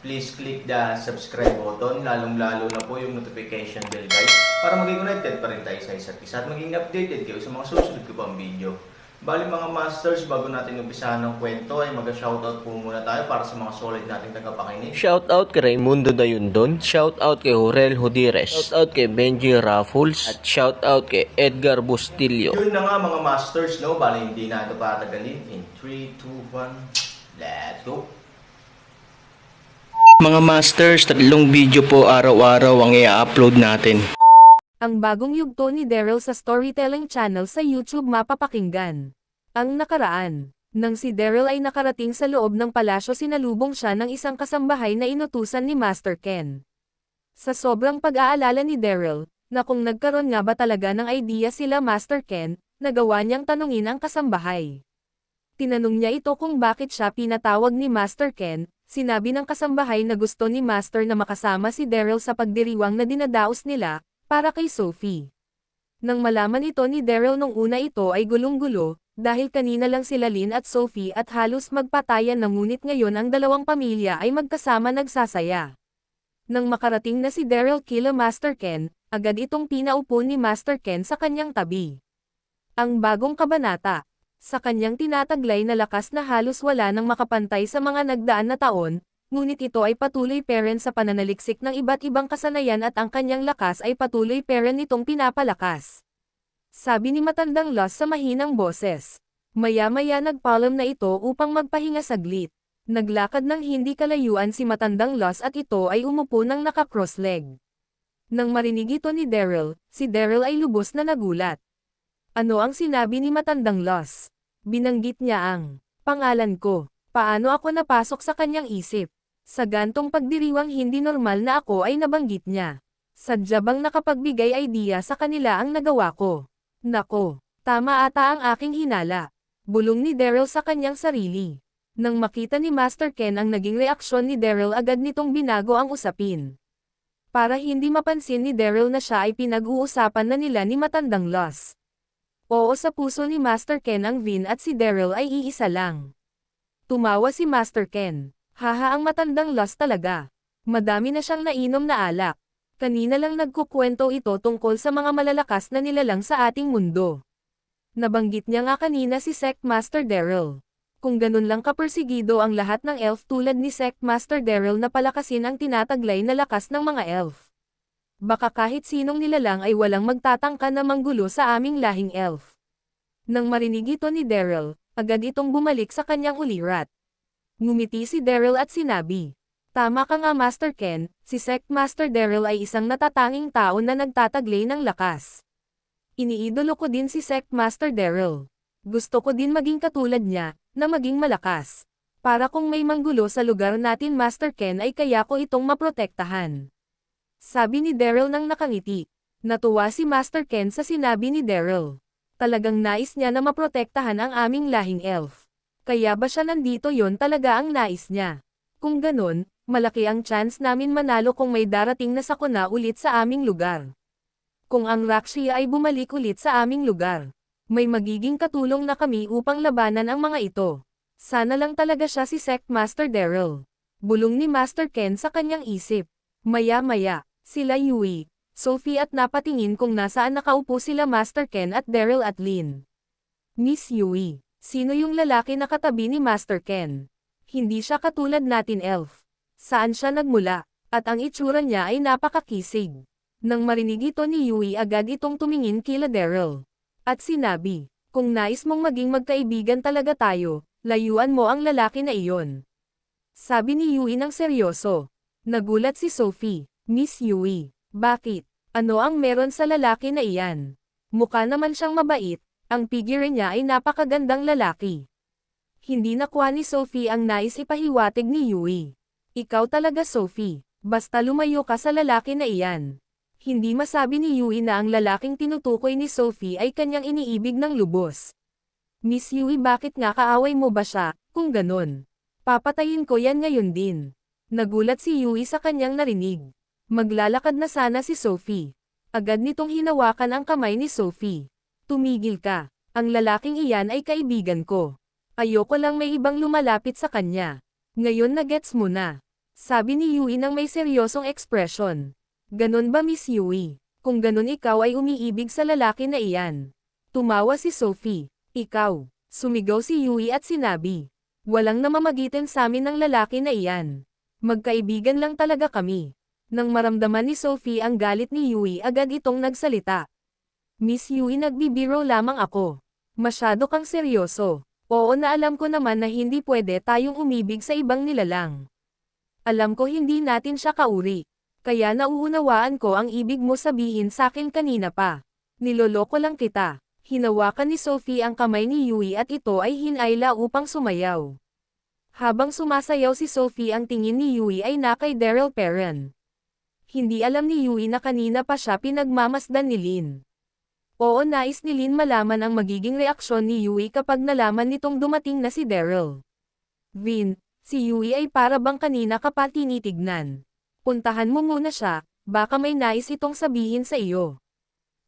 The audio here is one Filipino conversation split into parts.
please click the subscribe button, lalong-lalo na po yung notification bell guys, para maging connected pa rin tayo sa isa't isa at maging updated kayo sa mga susunod ko pang video. Bali mga masters, bago natin umpisahan ng kwento ay mag-shoutout po muna tayo para sa mga solid nating tagapakinig. Shoutout kay Raimundo Dayundon, shoutout kay Jorel Hodires, shoutout kay Benji Raffles, at shoutout kay Edgar Bustillo. Yun na nga mga masters, no? Bali hindi na ito patagalin. In 3, 2, 1, let's go! Mga masters, tatlong video po araw-araw ang i-upload natin. Ang bagong yugto ni Daryl sa storytelling channel sa YouTube mapapakinggan. Ang nakaraan. Nang si Daryl ay nakarating sa loob ng palasyo sinalubong siya ng isang kasambahay na inutusan ni Master Ken. Sa sobrang pag-aalala ni Daryl, na kung nagkaroon nga ba talaga ng idea sila Master Ken, nagawa niyang tanungin ang kasambahay. Tinanong niya ito kung bakit siya pinatawag ni Master Ken, sinabi ng kasambahay na gusto ni Master na makasama si Daryl sa pagdiriwang na dinadaos nila, para kay Sophie. Nang malaman ito ni Daryl nung una ito ay gulong-gulo, dahil kanina lang sila Lynn at Sophie at halos magpatayan na ngunit ngayon ang dalawang pamilya ay magkasama nagsasaya. Nang makarating na si Daryl kila Master Ken, agad itong pinaupo ni Master Ken sa kanyang tabi. Ang bagong kabanata, sa kanyang tinataglay na lakas na halos wala nang makapantay sa mga nagdaan na taon, ngunit ito ay patuloy parent sa pananaliksik ng iba't ibang kasanayan at ang kanyang lakas ay patuloy parent nitong pinapalakas. Sabi ni Matandang Los sa mahinang boses. Maya-maya nagpaalam na ito upang magpahinga saglit. Naglakad ng hindi kalayuan si Matandang Los at ito ay umupo ng naka-cross leg. Nang marinig ito ni Daryl, si Daryl ay lubos na nagulat. Ano ang sinabi ni Matandang Los? Binanggit niya ang pangalan ko. Paano ako napasok sa kanyang isip? Sa gantong pagdiriwang hindi normal na ako ay nabanggit niya. Sadya bang nakapagbigay idea sa kanila ang nagawa ko? Nako, tama ata ang aking hinala. Bulong ni Daryl sa kanyang sarili. Nang makita ni Master Ken ang naging reaksyon ni Daryl agad nitong binago ang usapin. Para hindi mapansin ni Daryl na siya ay pinag-uusapan na nila ni Matandang Los. Oo sa puso ni Master Ken ang Vin at si Daryl ay iisa lang. Tumawa si Master Ken. Haha ang matandang Los talaga. Madami na siyang nainom na alak. Kanina lang nagkukwento ito tungkol sa mga malalakas na nilalang sa ating mundo. Nabanggit niya nga kanina si Sect Master Daryl. Kung ganun lang kapersigido ang lahat ng elf tulad ni Sect Master Daryl na palakasin ang tinataglay na lakas ng mga elf. Baka kahit sinong nilalang ay walang magtatangka na manggulo sa aming lahing elf. Nang marinig ito ni Daryl, agad itong bumalik sa kanyang ulirat. Ngumiti si Daryl at sinabi, Tama ka nga Master Ken, si Sect Master Daryl ay isang natatanging tao na nagtataglay ng lakas. Iniidolo ko din si Sect Master Daryl. Gusto ko din maging katulad niya, na maging malakas. Para kung may manggulo sa lugar natin Master Ken ay kaya ko itong maprotektahan. Sabi ni Daryl nang nakangiti. Natuwa si Master Ken sa sinabi ni Daryl. Talagang nais niya na maprotektahan ang aming lahing elf. Kaya ba siya nandito yon talaga ang nais niya? Kung ganun, malaki ang chance namin manalo kung may darating na sakuna ulit sa aming lugar. Kung ang Rakshia ay bumalik ulit sa aming lugar, may magiging katulong na kami upang labanan ang mga ito. Sana lang talaga siya si Sect Master Daryl. Bulong ni Master Ken sa kanyang isip. Maya-maya, sila Yui, Sophie at napatingin kung nasaan nakaupo sila Master Ken at Daryl at Lynn. Miss Yui, sino yung lalaki na katabi ni Master Ken? Hindi siya katulad natin elf. Saan siya nagmula? At ang itsura niya ay napakakisig. Nang marinig ito ni Yui agad itong tumingin kila Daryl. At sinabi, kung nais mong maging magkaibigan talaga tayo, layuan mo ang lalaki na iyon. Sabi ni Yui ng seryoso. Nagulat si Sophie, Miss Yui, bakit? Ano ang meron sa lalaki na iyan? Mukha naman siyang mabait, ang figure niya ay napakagandang lalaki. Hindi nakuha ni Sophie ang nais ipahiwatig ni Yui. Ikaw talaga Sophie. Basta lumayo ka sa lalaki na iyan. Hindi masabi ni Yui na ang lalaking tinutukoy ni Sophie ay kanyang iniibig ng lubos. Miss Yui bakit nga kaaway mo ba siya, kung ganon? Papatayin ko yan ngayon din. Nagulat si Yui sa kanyang narinig. Maglalakad na sana si Sophie. Agad nitong hinawakan ang kamay ni Sophie. Tumigil ka. Ang lalaking iyan ay kaibigan ko. Ayoko lang may ibang lumalapit sa kanya. Ngayon na gets mo na. Sabi ni Yui ng may seryosong ekspresyon. Ganon ba Miss Yui? Kung ganon ikaw ay umiibig sa lalaki na iyan. Tumawa si Sophie. Ikaw. Sumigaw si Yui at sinabi. Walang namamagitan sa amin ng lalaki na iyan. Magkaibigan lang talaga kami. Nang maramdaman ni Sophie ang galit ni Yui agad itong nagsalita. Miss Yui nagbibiro lamang ako. Masyado kang seryoso. Oo na alam ko naman na hindi pwede tayong umibig sa ibang nilalang. Alam ko hindi natin siya kauri. Kaya nauunawaan ko ang ibig mo sabihin sa akin kanina pa. Niloloko lang kita. Hinawakan ni Sophie ang kamay ni Yui at ito ay hinayla upang sumayaw. Habang sumasayaw si Sophie ang tingin ni Yui ay na kay Daryl Perrin. Hindi alam ni Yui na kanina pa siya pinagmamasdan ni Lin. Oo nais ni Lin malaman ang magiging reaksyon ni Yui kapag nalaman nitong dumating na si Daryl. Vin, si Yui ay para bang kanina ka pa tinitignan. Puntahan mo muna siya, baka may nais itong sabihin sa iyo.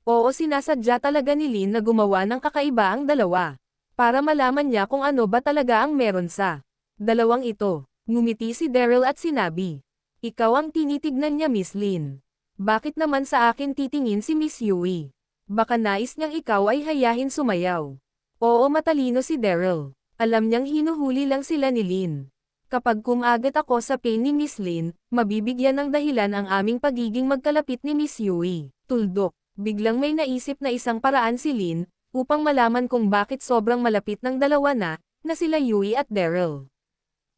Oo sinasadya talaga ni Lin na gumawa ng kakaiba ang dalawa. Para malaman niya kung ano ba talaga ang meron sa dalawang ito. Ngumiti si Daryl at sinabi. Ikaw ang tinitignan niya Miss Lin. Bakit naman sa akin titingin si Miss Yui? Baka nais niyang ikaw ay hayahin sumayaw. Oo matalino si Daryl. Alam niyang hinuhuli lang sila ni Lin. Kapag kumagat ako sa pain ni Miss Lin, mabibigyan ng dahilan ang aming pagiging magkalapit ni Miss Yui. Tuldok, biglang may naisip na isang paraan si Lin, upang malaman kung bakit sobrang malapit ng dalawa na, na sila Yui at Daryl.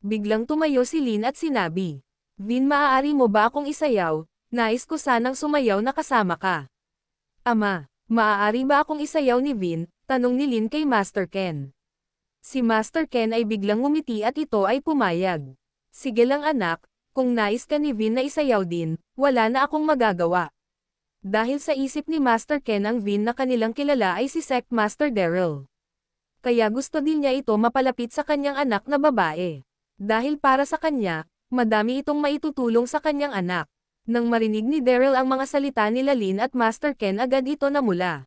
Biglang tumayo si Lin at sinabi, Vin maaari mo ba akong isayaw, nais ko sanang sumayaw na kasama ka. Ama, maaari ba akong isayaw ni Vin, tanong ni Lin kay Master Ken. Si Master Ken ay biglang ngumiti at ito ay pumayag. Sige lang anak, kung nais ka ni Vin na isayaw din, wala na akong magagawa. Dahil sa isip ni Master Ken ang Vin na kanilang kilala ay si Sect Master Daryl. Kaya gusto din niya ito mapalapit sa kanyang anak na babae. Dahil para sa kanya, madami itong maitutulong sa kanyang anak. Nang marinig ni Daryl ang mga salita ni Lin at Master Ken agad ito namula.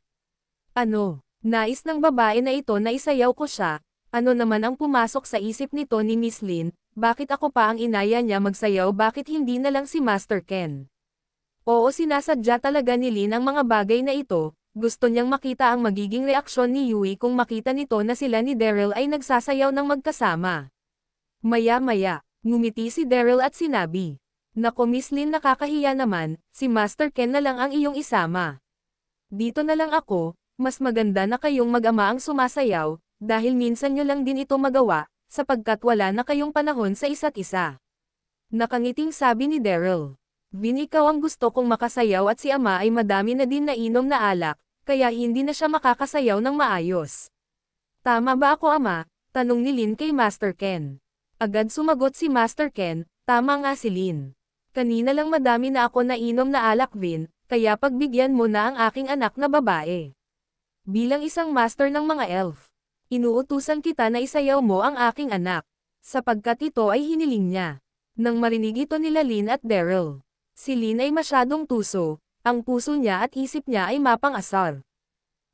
Ano, nais ng babae na ito na isayaw ko siya, ano naman ang pumasok sa isip nito ni Miss Lin, bakit ako pa ang inaya niya magsayaw bakit hindi na lang si Master Ken? Oo sinasadya talaga ni Lin ang mga bagay na ito, gusto niyang makita ang magiging reaksyon ni Yui kung makita nito na sila ni Daryl ay nagsasayaw ng magkasama. Maya-maya, ngumiti si Daryl at sinabi, Nako Miss Lin nakakahiya naman, si Master Ken na lang ang iyong isama. Dito na lang ako, mas maganda na kayong mag-ama ang sumasayaw, dahil minsan nyo lang din ito magawa, sapagkat wala na kayong panahon sa isa't isa. Nakangiting sabi ni Daryl. Vin ikaw ang gusto kong makasayaw at si ama ay madami na din nainom na alak, kaya hindi na siya makakasayaw ng maayos. Tama ba ako ama? Tanong ni Lin kay Master Ken. Agad sumagot si Master Ken, tama nga si Lin. Kanina lang madami na ako nainom na alak Vin, kaya pagbigyan mo na ang aking anak na babae. Bilang isang master ng mga elf, inuutusan kita na isayaw mo ang aking anak, sapagkat ito ay hiniling niya. Nang marinig ito nila Lin at Daryl, si Lin ay masyadong tuso, ang puso niya at isip niya ay mapang-asar.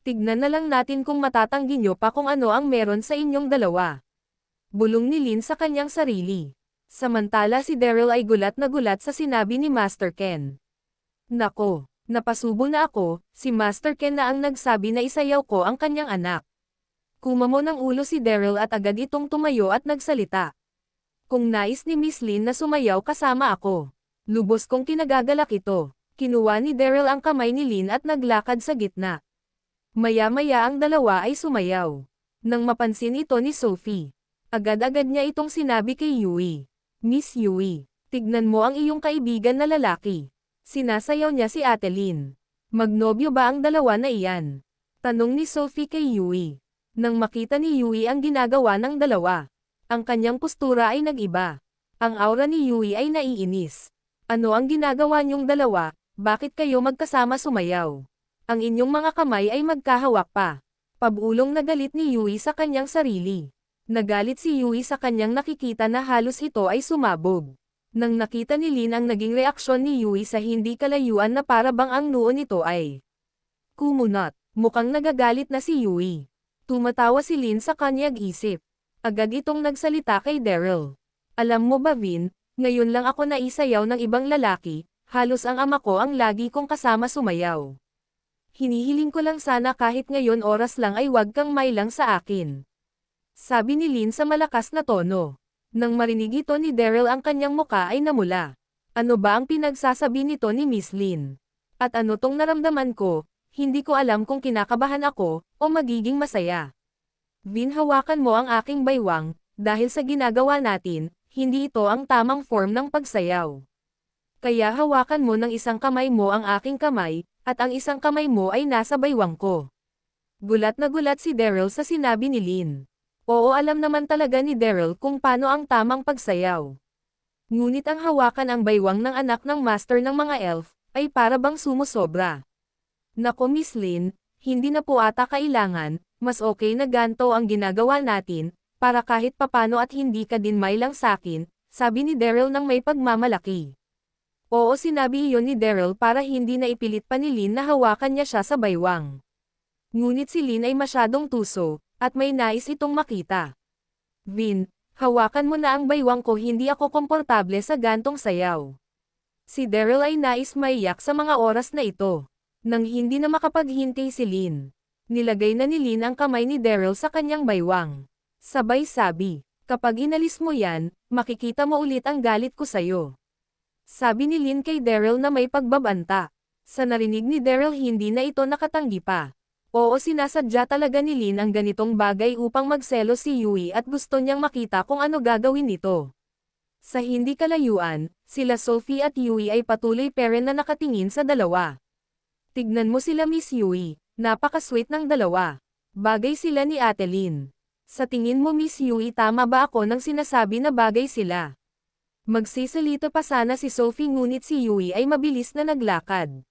Tignan na lang natin kung matatanggi niyo pa kung ano ang meron sa inyong dalawa. Bulong ni Lin sa kanyang sarili. Samantala si Daryl ay gulat na gulat sa sinabi ni Master Ken. Nako, napasubo na ako, si Master Ken na ang nagsabi na isayaw ko ang kanyang anak. Kumamo ng ulo si Daryl at agad itong tumayo at nagsalita. Kung nais ni Miss Lin na sumayaw kasama ako. Lubos kong kinagagalak ito. Kinuha ni Daryl ang kamay ni Lin at naglakad sa gitna. Maya-maya ang dalawa ay sumayaw. Nang mapansin ito ni Sophie, agad-agad niya itong sinabi kay Yui. Miss Yui, tignan mo ang iyong kaibigan na lalaki. Sinasayaw niya si Ate Lin. Magnobyo ba ang dalawa na iyan? Tanong ni Sophie kay Yui. Nang makita ni Yui ang ginagawa ng dalawa, ang kanyang postura ay nag-iba. Ang aura ni Yui ay naiinis. Ano ang ginagawa niyong dalawa, bakit kayo magkasama sumayaw? Ang inyong mga kamay ay magkahawak pa. Pabulong na galit ni Yui sa kanyang sarili. Nagalit si Yui sa kanyang nakikita na halos ito ay sumabog. Nang nakita ni Lin ang naging reaksyon ni Yui sa hindi kalayuan na para bang ang noo nito ay kumunot. Mukhang nagagalit na si Yui. Tumatawa si Lin sa kanyang isip. Agad itong nagsalita kay Daryl. Alam mo ba Vin, ngayon lang ako naisayaw ng ibang lalaki, halos ang ama ko ang lagi kong kasama sumayaw. Hinihiling ko lang sana kahit ngayon oras lang ay wag kang may lang sa akin. Sabi ni Lin sa malakas na tono. Nang marinig ito ni Daryl ang kanyang muka ay namula. Ano ba ang pinagsasabi nito ni Miss Lin? At ano tong naramdaman ko, hindi ko alam kung kinakabahan ako, o magiging masaya. Vin hawakan mo ang aking baywang, dahil sa ginagawa natin, hindi ito ang tamang form ng pagsayaw. Kaya hawakan mo ng isang kamay mo ang aking kamay, at ang isang kamay mo ay nasa baywang ko. Gulat na gulat si Daryl sa sinabi ni Lin. Oo alam naman talaga ni Daryl kung paano ang tamang pagsayaw. Ngunit ang hawakan ang baywang ng anak ng master ng mga elf, ay para bang sumusobra. Nako Miss Lin, hindi na po ata kailangan, mas okay na ganto ang ginagawa natin, para kahit papano at hindi ka din may lang sakin, sabi ni Daryl ng may pagmamalaki. Oo sinabi iyon ni Daryl para hindi na ipilit pa ni Lin na hawakan niya siya sa baywang. Ngunit si Lin ay masyadong tuso, at may nais itong makita. Vin, hawakan mo na ang baywang ko hindi ako komportable sa gantong sayaw. Si Daryl ay nais maiyak sa mga oras na ito. Nang hindi na makapaghintay si Lin. Nilagay na ni Lin ang kamay ni Daryl sa kanyang baywang. Sabay sabi, kapag inalis mo yan, makikita mo ulit ang galit ko sayo. Sabi ni Lin kay Daryl na may pagbabanta. Sa narinig ni Daryl hindi na ito nakatanggi pa. Oo sinasadya talaga ni Lin ang ganitong bagay upang magselo si Yui at gusto niyang makita kung ano gagawin nito. Sa hindi kalayuan, sila Sophie at Yui ay patuloy peren na nakatingin sa dalawa. Tignan mo sila Miss Yui, napaka-sweet ng dalawa. Bagay sila ni Ate Lin. Sa tingin mo Miss Yui tama ba ako nang sinasabi na bagay sila? Magsisalita pa sana si Sophie ngunit si Yui ay mabilis na naglakad.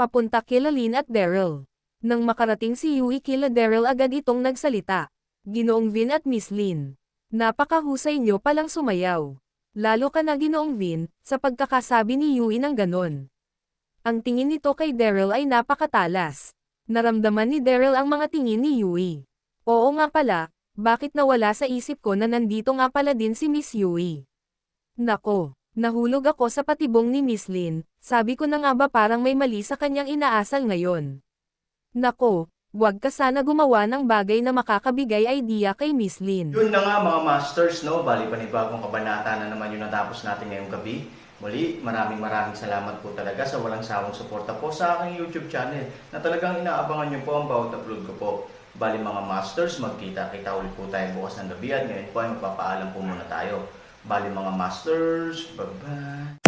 Papunta kila Lin at Daryl. Nang makarating si Yui kila Daryl agad itong nagsalita. Ginoong Vin at Miss Lin. Napakahusay nyo palang sumayaw. Lalo ka na ginoong Vin, sa pagkakasabi ni Yui ng ganon. Ang tingin nito kay Daryl ay napakatalas. Naramdaman ni Daryl ang mga tingin ni Yui. Oo nga pala, bakit nawala sa isip ko na nandito nga pala din si Miss Yui? Nako, nahulog ako sa patibong ni Miss Lin, sabi ko na nga ba parang may mali sa kanyang inaasal ngayon. Nako, wag ka sana gumawa ng bagay na makakabigay idea kay Miss Lin. Yun na nga mga masters, no? Bali panibagong kabanata na naman yung natapos natin ngayong gabi. Muli, maraming maraming salamat po talaga sa walang sawang suporta po sa aking YouTube channel na talagang inaabangan niyo po ang bawat upload ko po. Bali mga masters, magkita-kita ulit po tayo bukas ng gabi at ngayon po ay magpapaalam po muna tayo. Bali mga masters, bye-bye!